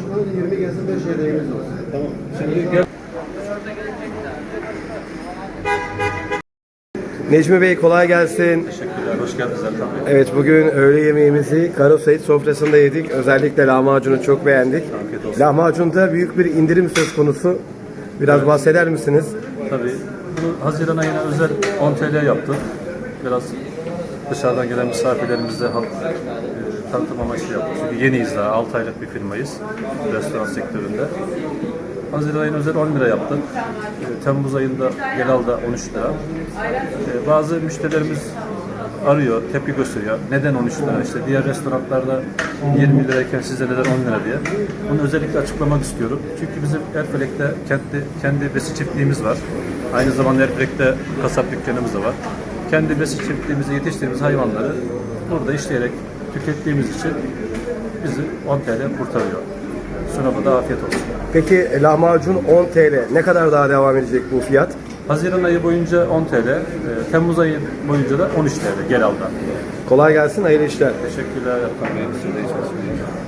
Şurada 20 gelsin 5 yedeğimiz olsun. Tamam. Şimdi gel. Necmi Bey kolay gelsin. Teşekkürler. Hoş geldiniz Erkan Bey. Evet bugün öğle yemeğimizi Karo Sait sofrasında yedik. Özellikle lahmacunu çok beğendik. Afiyet olsun. Lahmacunda büyük bir indirim söz konusu. Biraz bahseder misiniz? Tabii. Bunu Haziran ayına özel 10 TL yaptık. Biraz dışarıdan gelen misafirlerimize halk e, tanıtım amaçlı yaptık. Çünkü yeniyiz daha. 6 aylık bir firmayız. Restoran sektöründe. Haziran ayına özel 10 lira yaptık. E, Temmuz ayında Gelal'da 13 lira. E, Bazı müşterilerimiz arıyor, tepki gösteriyor. Neden 13 lira? İşte diğer restoranlarda 20 lirayken size neden 10 lira diye. Bunu özellikle açıklamak istiyorum. Çünkü bizim Erfelek'te kendi, kendi besi çiftliğimiz var. Aynı zamanda Erfelek'te kasap dükkanımız da var. Kendi besi çiftliğimize yetiştirdiğimiz hayvanları burada işleyerek tükettiğimiz için bizi 10 TL kurtarıyor. Sunuma da afiyet olsun. Peki lahmacun 10 TL. Ne kadar daha devam edecek bu fiyat? Haziran ayı boyunca 10 TL, e, Temmuz ayı boyunca da 13 TL Gelal'da. Kolay gelsin, hayırlı işler. Teşekkürler Erkan